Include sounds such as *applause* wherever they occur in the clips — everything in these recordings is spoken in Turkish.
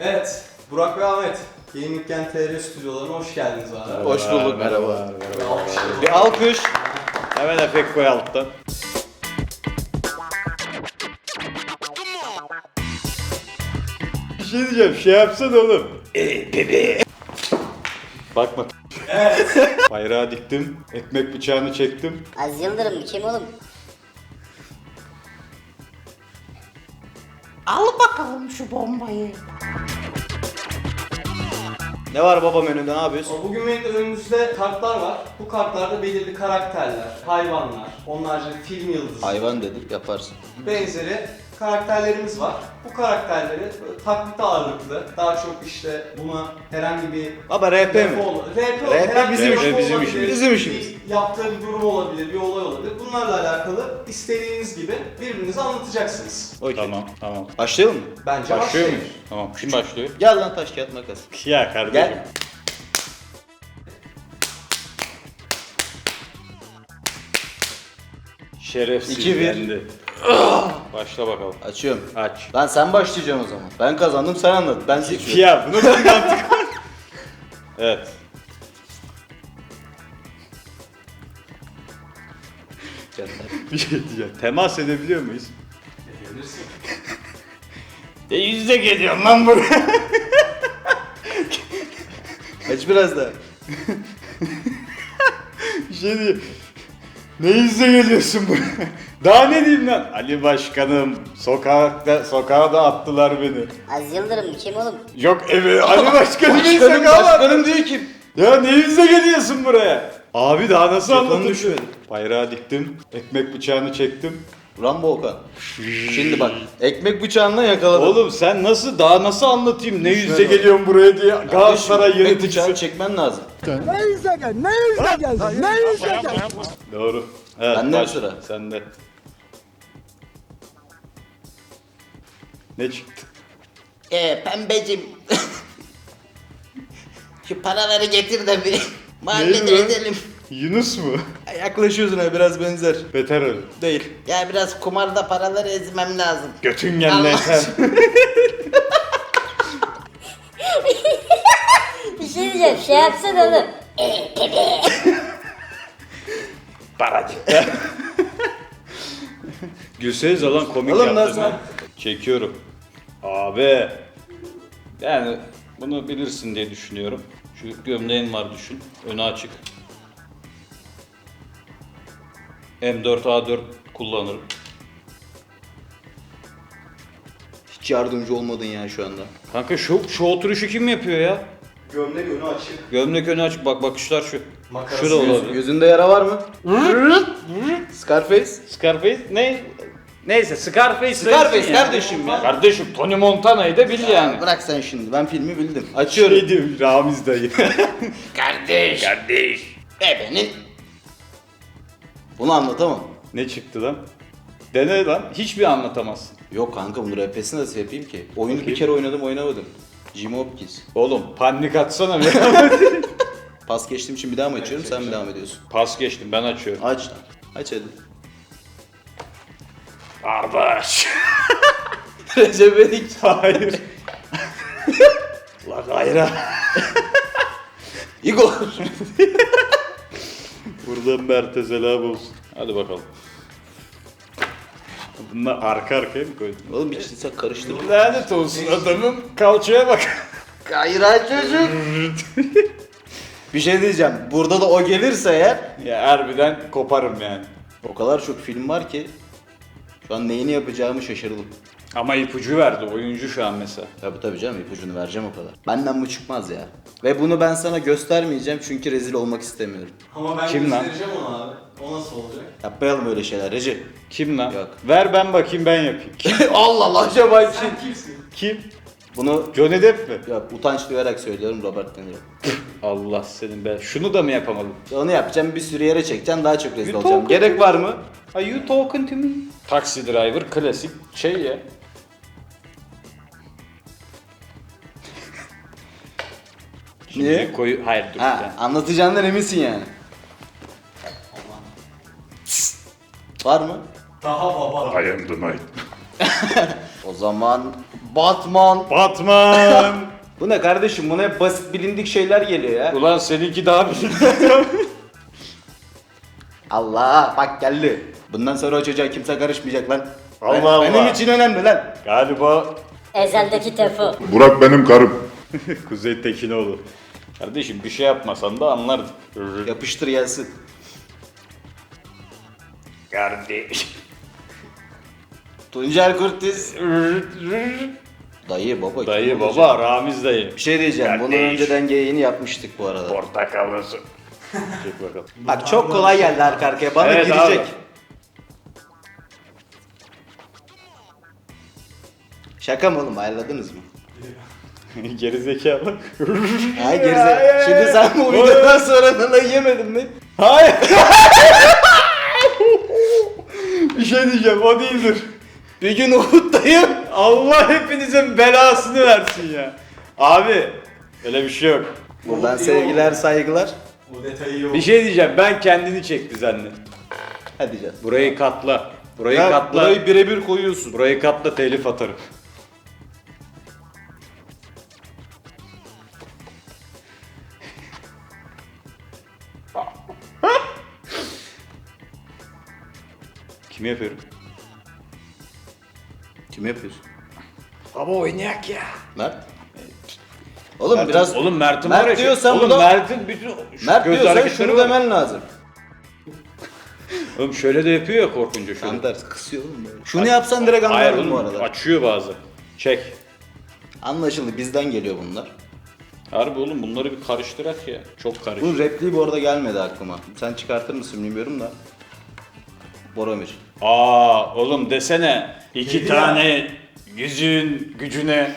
Evet, Burak ve Ahmet. Gaming Gen TR stüdyolarına hoş geldiniz abi. Hoş bulduk, merhaba. Ve alkışlayalım. Bir alkış. Hemen efekt koy alttan. Bir şey diyeceğim, şey yapsana oğlum. Ee, bebe. Bakma. Evet. *laughs* Bayrağı diktim, ekmek bıçağını çektim. Az Yıldırım kim oğlum? Al bakalım şu bombayı. Ne var baba menüde, ne yapıyorsun? Bugün benim de önümüzde kartlar var. Bu kartlarda belirli karakterler, hayvanlar, onlarca film yıldızı, Hayvan dedik, yaparsın. benzeri karakterlerimiz var. Bu karakterleri böyle taklit ağırlıklı, daha çok işte buna herhangi bir Baba RP mi? RP, RP bizim bir işimiz, bizim işimiz. Bizim işimiz. Bir yaptığı bir durum olabilir, bir olay olabilir. Bunlarla alakalı istediğiniz gibi birbirinize anlatacaksınız. Tamam, tamam. Başlayalım mı? Bence Başlıyor muyuz? Tamam, kim başlıyor? Gel lan taş kağıt makas. Ya kardeşim. Gel. Şerefsiz İki bir. yendi. Başla bakalım. Açıyorum. Aç. Lan sen başlayacaksın o zaman. Ben kazandım sen anlat. Ben seçiyorum. Ya bu nasıl mantık? *laughs* evet. *laughs* Bir şey diyeceğim. Temas edebiliyor muyuz? Edebilirsin. *laughs* E yüzde geliyorsun lan buraya. Aç biraz daha. Bir şey diyeyim. Ne yüzle geliyorsun buraya? Daha ne diyeyim lan? Ali Başkanım, sokakta, sokağa da attılar beni. Az Yıldırım kim oğlum? Yok evi, Ali Başkanım değil Başkanım, sokağa var. başkanım diyor ki. Ya ne yüzle geliyorsun buraya? Abi daha nasıl Telefonu anlatayım? düşmedi. Bayrağı diktim, ekmek bıçağını çektim. Rambo Okan. Şimdi bak. Ekmek bıçağından yakaladım. Oğlum sen nasıl, daha nasıl anlatayım? Ne yüzle geliyorsun buraya diye Galatasaray Ekmek yöneticisi. bıçağını çekmen lazım. Doğru. Evet, Bende mi baş- sıra? Sende. Ne çıktı? Ee pembecim. *laughs* şu paraları getir de bir Neydi muhabbet edelim. Yunus mu? Yaklaşıyorsun ha biraz benzer. Beter öyle. Değil. Ya biraz kumarda paraları ezmem lazım. Götün gel Allah. yeter. *laughs* Bir şey diyeceğim şey yapsana oğlum. Paracık. *laughs* Gülsenize lan komik Oğlum yaptın nasıl? Çekiyorum. Abi. Yani bunu bilirsin diye düşünüyorum. Şu gömleğin var düşün. Önü açık. M4A4 kullanırım. Hiç yardımcı olmadın ya şu anda. Kanka şu, şu oturuşu kim yapıyor ya? Gömlek önü açık. Gömlek önü açık bak bakışlar şu. Makarası Şu da olabilir. Gözünde yara var mı? Scarface. Scarface ne? Neyse Scarface Scarface kardeşim ya. Kardeşim Tony Montana'yı da bil yani. Bırak sen şimdi. Ben filmi bildim. Açıyorum. Şey diyorum Ramiz dayı. *laughs* Kardeş. Kardeş. Ebenin. Bunu anlatamam. Ne çıktı lan? Dene lan. Hiçbir anlatamazsın. Yok kanka bunu RP'sini nasıl yapayım ki? Oyunu bir Bakayım. kere oynadım oynamadım. Jim Hopkins. Oğlum panik atsana bir. Pas geçtiğim için bir daha mı açıyorum sen mi devam ediyorsun? Pas geçtim ben açıyorum. Aç lan. Aç hadi. Kardeş. *laughs* Recep İvedik. Hayır. La gayra. Igor. Buradan Mert'e selam olsun. Hadi bakalım. Bunlar arka arkaya mı koydun? Oğlum bir çizsek karıştırdım. Lanet olsun adamım. Kalçaya bak. Gayra çocuk. bir şey diyeceğim. Burada da o gelirse eğer ya harbiden koparım yani. o kadar çok film var ki an neyini yapacağımı şaşırdım. Ama ipucu verdi oyuncu şu an mesela. Tabi tabi canım ipucunu vereceğim o kadar. Benden bu çıkmaz ya. Ve bunu ben sana göstermeyeceğim çünkü rezil olmak istemiyorum. Ama ben Kim lan? göstereceğim onu abi. O nasıl olacak? Yapmayalım öyle şeyler Recep. Kim lan? Yok. Ver ben bakayım ben yapayım. *laughs* Allah Allah acaba kim? Sen kimsin? Kim? Bunu Johnny Depp mi? yok utanç duyarak söylüyorum Robert De Niro. *laughs* Allah senin be. Şunu da mı yapamadım? Onu yapacağım bir sürü yere çekeceğim daha çok rezil You olacağım. talking Gerek var mı? Are you talking to me? Taxi driver klasik şey ya. Şimdi Niye? Koyu... Hayır dur. Ha yani. anlatacağından eminsin yani. Var mı? Daha baba. I am the night. *laughs* O zaman Batman. Batman. *laughs* Bu ne kardeşim? Buna hep basit bilindik şeyler geliyor ya. Ulan seninki daha bilindik. *laughs* Allah bak geldi. Bundan sonra o çocuğa kimse karışmayacak lan. Allah Ben- Allah. Benim için önemli lan. Galiba Ezeldeki Tefo. Burak benim karım. *laughs* Kuzey Tekinoğlu. Kardeşim bir şey yapmasan da anlardık. *laughs* Yapıştır gelsin. Kardeş. Tuncer Kurtiz. *laughs* Dayı baba. Dayı olacak? baba Ramiz dayı. Bir şey diyeceğim. Bunu Kardeş. önceden geyiğini yapmıştık bu arada. Portakalısı. Çek bakalım. Bak çok kolay geldi arka arkaya. Bana Evet girecek. Şaka mı oğlum ayarladınız mı? *laughs* Gerizekalı. Ha gerize. Şimdi sen bu videodan sonra nalayı yemedin mi? Hayır. *laughs* bir şey diyeceğim o değildir. Bir gün Uhud'dayım. Allah hepinizin belasını versin ya. Abi öyle bir şey yok. Buradan sevgiler saygılar. O detayı yok. Bir şey diyeceğim ben kendini çekti zannet. Hadi canım. Burayı katla. Burayı Ya, katla. burayı birebir koyuyorsun. Burayı katla telif atarım. Kim yapıyorum? Kim yapıyorsun? Baba oynayak ya. Mert. Oğlum biraz Oğlum Mert'in Mert var ya. diyorsan oğlum bu da- Mert'in bütün şu Mert göz diyorsan hareketleri şunu var. demen lazım. *laughs* Oğlum şöyle de yapıyor ya korkunca şöyle. Tam tersi kısıyor oğlum böyle. Şunu yapsan direkt Hayır anlarım bu oğlum, arada. açıyor bazı. Çek. Anlaşıldı bizden geliyor bunlar. Harbi oğlum bunları bir karıştırak ya. Çok karışık. Bunun repliği bu arada gelmedi aklıma. Sen çıkartır mısın bilmiyorum da. Boromir. Aa oğlum desene. iki tane yüzün gücüne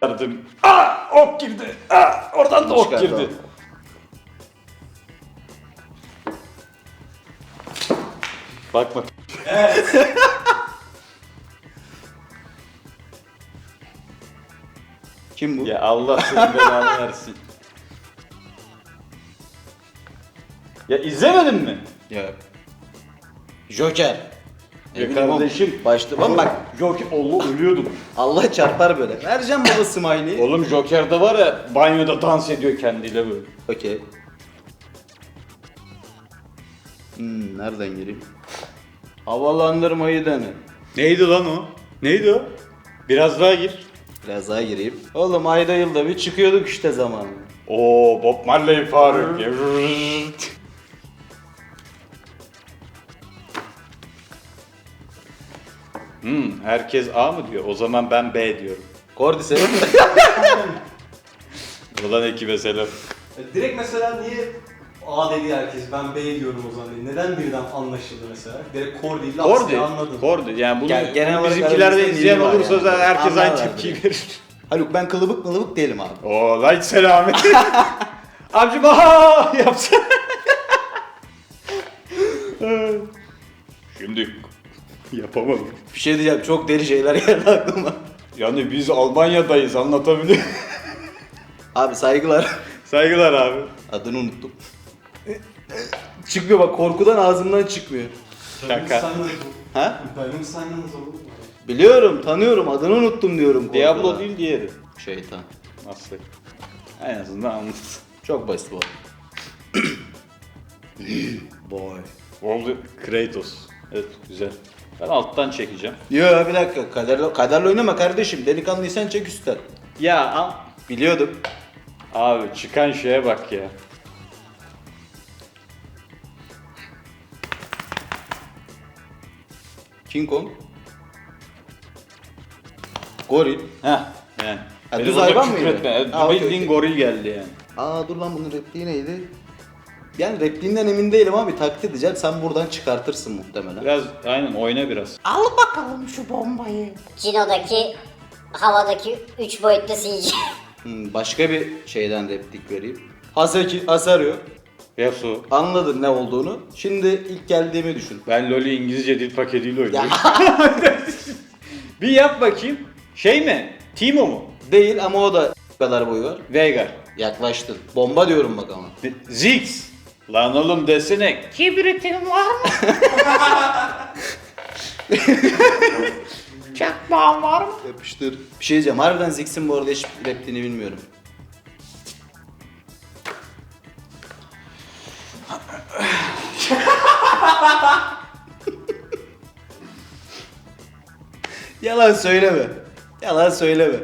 gösterdim. Aa ok girdi. Aa oradan da ok Çıkardı girdi. abi. Bak bak. Kim bu? Ya Allah senin belanı *laughs* versin. Ya izlemedin mi? Ya. Joker. Ya oğlum, kardeşim. Başta. Oğlum bak *laughs* Yok Allah ölüyordum. Allah çarpar böyle. Vereceğim baba smiley'i. Oğlum Joker'de var ya banyoda dans ediyor kendiyle böyle. Okey. Hmm, nereden gireyim? Havalandırmayı dene. Neydi lan o? Neydi o? Biraz daha gir. Biraz daha gireyim. Oğlum ayda yılda bir çıkıyorduk işte zamanı. Oo Bob Marley Faruk. *laughs* Hmm, herkes A mı diyor? O zaman ben B diyorum. Kordise. *laughs* Ulan ekibe selam. E, Direkt mesela niye A dedi herkes ben B diyorum o zaman dedi. Neden birden anlaşıldı mesela? Direkt core değil Kordi. aslında anladım. Kordi. Yani bunu, Gel- genel bunu olarak bizimkilerde aramızda izleyen var olursa yani. zaten herkes aynı Anlarlar tepkiyi direkt. verir. Haluk ben kılıbık mılıbık değilim abi. Oo like selamet. *laughs* Abicim aha yapsana. *laughs* Şimdi *laughs* yapamadım. Bir şey diyeceğim çok deli şeyler *laughs* geldi aklıma. Yani biz Almanya'dayız anlatabiliyor *laughs* Abi saygılar. Saygılar abi. Adını unuttum. çıkmıyor bak korkudan ağzımdan çıkmıyor. Şaka. Ha? Benim saymamız olur mu? Biliyorum, tanıyorum. Adını unuttum diyorum. korkudan. Diablo değil diğeri. Şeytan. Nasıl? En azından anladın. Çok basit bu. Boy. Oldu Kratos. Evet güzel. Ben alttan çekeceğim. Yo bir dakika. Kaderle, kaderle oynama kardeşim. Delikanlıysan çek üstten. Ya am- Biliyordum. abi çıkan şeye bak ya. King Kong. Goril. Heh yani. Ha, düz hayvan mıydı? Ha, okey, Bildiğin okey. goril geldi yani. Aa dur lan bunun repliği neydi? Yani repliğinden emin değilim ama bir taklit edeceğim. Sen buradan çıkartırsın muhtemelen. Biraz aynen oyna biraz. Al bakalım şu bombayı. Cino'daki havadaki 3 boyutlu CG. Hmm, başka bir şeyden replik vereyim. Haseki, Hasario. Yasu. Anladın ne olduğunu. Şimdi ilk geldiğimi düşün. Ben LoL'ü İngilizce dil paketiyle *laughs* oynuyorum. bir yap bakayım. Şey mi? Timo mu? Değil ama o da kadar boyu var. Veigar. Yaklaştın. Bomba diyorum bak ama. Ziggs. Lan oğlum desene. Kibritin var mı? *laughs* Çakmağın var mı? Yapıştır. Bir şey diyeceğim. Harbiden Ziggs'in bu arada hiç repliğini bilmiyorum. *laughs* Yalan söyleme. Yalan söyleme.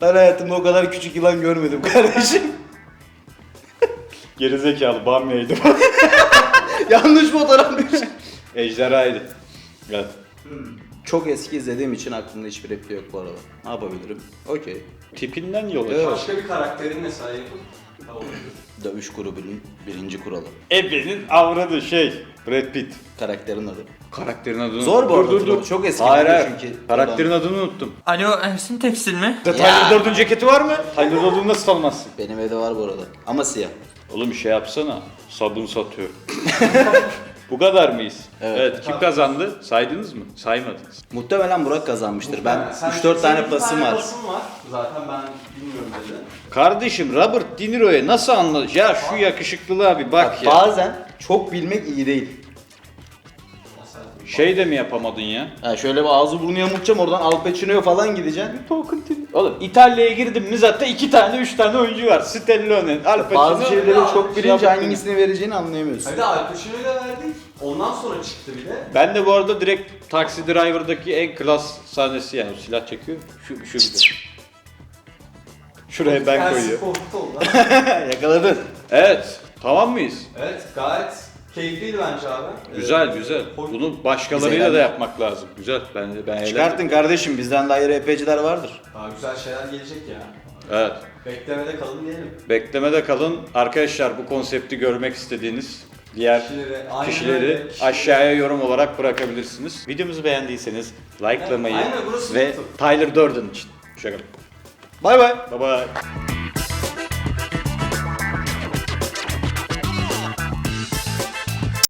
Ben hayatımda o kadar küçük yılan görmedim kardeşim. Gerizekalı bamyaydı. *laughs* Yanlış fotoğraf bir şey. Ejderhaydı. Evet. Çok eski izlediğim için aklımda hiçbir repliği yok bu arada. Ne yapabilirim? Okey. Tipinden yola Evet. çık. Başka bir karakterin mesela yapın. Tamam. Dövüş grubunun birinci kuralı. Ebe'nin avradı şey. Brad Pitt. Karakterin adı. Karakterin adını Zor bu Dur, arada dur. çok eski Hayır, hayır. çünkü. Karakterin adını unuttum. Alo Ersin Tekstil mi? Tyler Durden ceketi var mı? Tyler Durden'ı nasıl tanımazsın? Benim evde var bu arada. Ama siyah. Oğlum bir şey yapsana. Sabun satıyor. *laughs* Bu kadar mıyız? Evet. Evet. Kim kazandı? Saydınız mı? Saymadınız. Muhtemelen Burak kazanmıştır. Ben Sen- 3-4 senin tane bir pasım var. var. Zaten ben bilmiyorum dedi. Kardeşim Robert De Niro'ya nasıl anladın? Ya şu yakışıklılığa bir bak ya. Bazen çok bilmek iyi değil. Şey de mi yapamadın ya? Ha şöyle bir ağzı burnu yamultacağım oradan Al Pacino'ya falan gideceksin. Oğlum İtalya'ya girdim mi zaten iki tane üç tane oyuncu var. Stallone, Al Pacino. Bazı şeyleri ya, çok şey bilince hangisini vereceğini anlayamıyorsun. Hadi Al Pacino'yu da verdik. Ondan sonra çıktı bir de. Ben de bu arada direkt Taxi Driver'daki en klas sahnesi yani o silah çekiyor. Şu şu bir de. Şuraya ben Tersi koyuyorum. korktu oldu. *laughs* Yakaladın. Evet. Tamam mıyız? evet gayet keyifliydi bence abi. Güzel Ee, güzel. hoş- Bunu başkalarıyla da yapmak lazım. Güzel. Ben ben. Çıkartın kardeşim bizden daha iyi RP'ciler vardır. Daha güzel şeyler gelecek ya. Evet. Beklemede kalın diyelim. Beklemede kalın. Arkadaşlar bu konsepti görmek istediğiniz diğer Kişileri, aynen kişileri öyle, kişileri- aşağıya yorum olarak bırakabilirsiniz. Videomuzu beğendiyseniz likelamayı Aynen, burası ve YouTube. Tyler Durden için. Şaka. Bay bay. Bye bye.